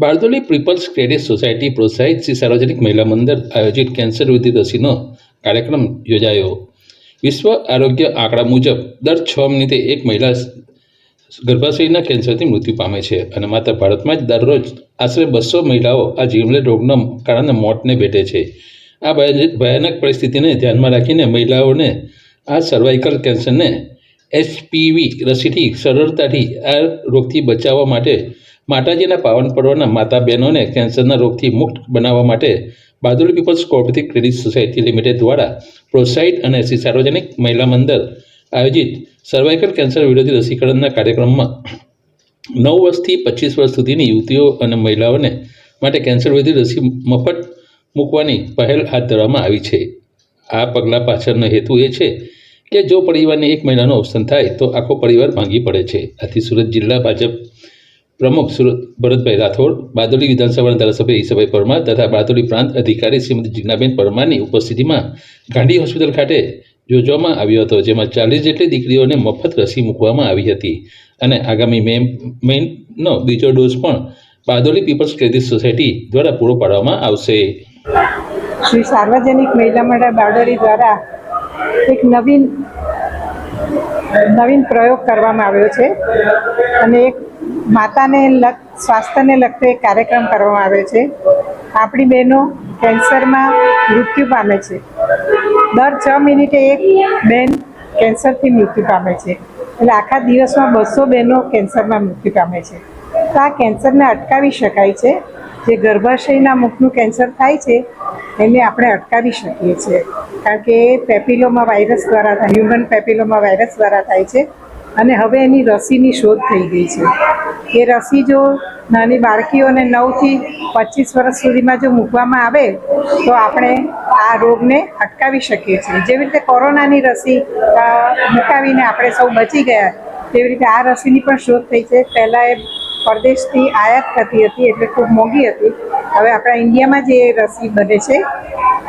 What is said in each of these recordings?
બારદોલી people's credit society પ્રોત્સાહિત શ્રી સાર્વજનિક મહિલા મંદિર આયોજિત કેન્સર વિરુદ્ધ રસીનો કાર્યક્રમ યોજાયો. વિશ્વ આરોગ્ય આંકડા મુજબ દર છ મિનિટે એક મહિલા ગર્ભાશયના કેન્સરથી મૃત્યુ પામે છે અને માત્ર ભારતમાં જ દરરોજ આશરે બસો મહિલાઓ આ જીવલેણ રોગના કારણે મોતને ભેટે છે. આ ભય- ભયાનક પરિસ્થિતિને ધ્યાનમાં રાખીને મહિલાઓને આ સર્વાઇકલ કેન્સરને એચપીવી રસીથી સરળતાથી આ રોગથી બચાવવા માટે માતાજીના પાવન પર્વના માતા બહેનોને કેન્સરના રોગથી મુક્ત બનાવવા માટે Baduli people's cooperative credit society limited દ્વારા પ્રોત્સાહિત અને સાર્વજનિક મહિલા મંડળ આયોજિત સર્વાઇકલ કેન્સર વિરોધી રસીકરણના કાર્યક્રમમાં નવ વર્ષથી પચીસ વર્ષ સુધીની યુવતીઓ અને મહિલાઓને માટે કેન્સર વિરોધી રસી મફત મૂકવાની પહેલ હાથ ધરવામાં આવી છે. આ પગલાં પાછળનો હેતુ એ છે કે જો પરિવારની એક મહિલાનું અવસાન થાય તો આખો પરિવાર ભાંગી પડે છે. આથી સુરત જિલ્લા ભાજપ પ્રમુખ સુરત ભરતભાઈ રાઠોડ, બારડોલી વિધાનસભાના ધારાસભ્ય ઈસાભાઈ પરમાર તથા બારડોલી પ્રાંત અધિકારી શ્રીમતી જિજ્ઞાબેન પરમારની ઉપસ્થિતિમાં ગાંધી હોસ્પિટલ ખાતે યોજવામાં આવ્યો હતો, જેમાં ચાલીસ જેટલી દીકરીઓને મફત રસી મૂકવામાં આવી હતી. અને આગામી મે મહિનો બીજો ડોઝ પણ બારડોલી પીપલ્સ ક્રેડિટ સોસાયટી દ્વારા પૂરો પાડવામાં આવશે. શ્રી સાર્વજનિક મહિલા મંડળ બારડોલી દ્વારા એક નવીન નવીન પ્રયોગ કરવામાં આવ્યો છે. અને એક માતાને લગ, સ્વાસ્થ્યને લગતો એક કાર્યક્રમ કરવામાં આવ્યો છે. આપણી બહેનો કેન્સરમાં મૃત્યુ પામે છે. દર છ મિનિટે એક બેન કેન્સરથી મૃત્યુ પામે છે. એટલે આખા દિવસમાં બસો બહેનો કેન્સરમાં મૃત્યુ પામે છે. તો આ કેન્સરને અટકાવી શકાય છે. જે ગર્ભાશયના મુખનું કેન્સર થાય છે, એને આપણે અટકાવી શકીએ છીએ. કારણ કે પેપિલોમા વાયરસ દ્વારા થાય, હ્યુમન પેપિલોમાં વાયરસ દ્વારા થાય છે અને હવે એની રસીની શોધ થઈ ગઈ છે. એ રસી જો નાની બાળકીઓને નવથી પચીસ વર્ષ સુધીમાં જો મૂકવામાં આવે, તો આપણે આ રોગને અટકાવી શકીએ છીએ. જેવી રીતે કોરોનાની રસી મુકાવીને આપણે સૌ બચી ગયા, તેવી રીતે આ રસીની પણ શોધ થઈ છે. પહેલાં એ પરદેશથી આયાત થતી હતી એટલે ખૂબ મોંઘી હતી. હવે આપણા ઇન્ડિયામાં જે રસી બને છે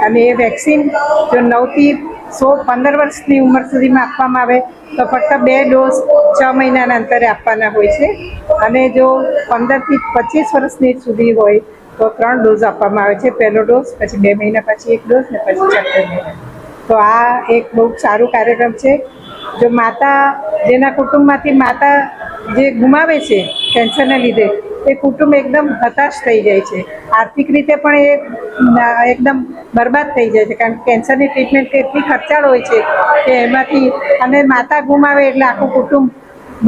અને એ વેક્સિન જો નવથી સો પંદર વર્ષની ઉંમર સુધીમાં આપવામાં આવે, તો ફક્ત બે ડોઝ છ મહિનાના અંતરે આપવાના હોય છે. અને જો પંદરથી પચીસ વર્ષની સુધી હોય, તો ત્રણ ડોઝ આપવામાં આવે છે. પહેલો ડોઝ, પછી બે મહિના, પછી એક ડોઝ ને પછી છઠ્ઠો મહિના. તો આ એક બહુ સારું કાર્યક્રમ છે. જો માતા, જેના કુટુંબમાંથી માતા જે ગુમાવે છે કેન્સરને લીધે, એ કુટુંબ એકદમ હતાશ થઈ જાય છે. આર્થિક રીતે પણ એ એકદમ બરબાદ થઈ જાય છે, કારણ કે કેન્સરની ટ્રીટમેન્ટ એટલી ખર્ચાળ હોય છે કે એમાંથી, અને માતા ગુમાવે એટલે આખું કુટુંબ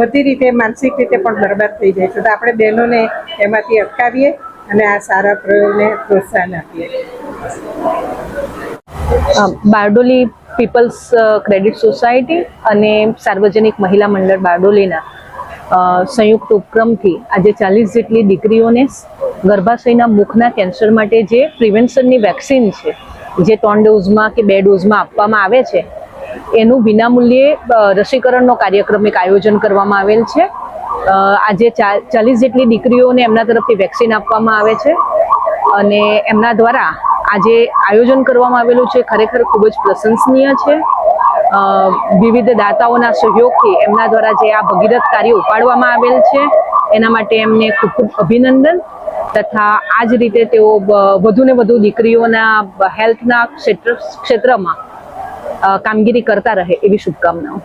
બધી રીતે, માનસિક રીતે પણ બરબાદ થઈ જાય છે. તો આપણે બહેનોને એમાંથી અટકાવીએ અને આ સારા પ્રયોગને પ્રોત્સાહન આપીએ. બારડોલી પીપલ્સ ક્રેડિટ સોસાયટી અને સાર્વજનિક મહિલા મંડળ બારડોલીના. સંયુક્ત ઉપક્રમથી આજે ચાલીસ જેટલી દીકરીઓને ગર્ભાશયના મુખના કેન્સર માટે જે પ્રિવેન્શનની વેક્સિન છે, જે ત્રણ ડોઝમાં કે બે ડોઝમાં આપવામાં આવે છે, એનું વિનામૂલ્યે રસીકરણનો કાર્યક્રમ એક આયોજન કરવામાં આવેલ છે. આજે ચાલીસ જેટલી દીકરીઓને એમના તરફથી વેક્સિન આપવામાં આવે છે અને એમના દ્વારા આજે આયોજન કરવામાં આવેલું છે, ખરેખર ખૂબ જ પ્રશંસનીય છે. વિવિધ દાતાઓના સહયોગથી એમના દ્વારા જે આ ભગીરથ કાર્ય ઉપાડવામાં આવેલ છે, એના માટે એમને ખૂબ ખૂબ અભિનંદન તથા આ જ રીતે તેઓ વધુને વધુ દીકરીઓના હેલ્થના ક્ષેત્ર, ક્ષેત્રમાં કામગીરી કરતા રહે એવી શુભકામનાઓ.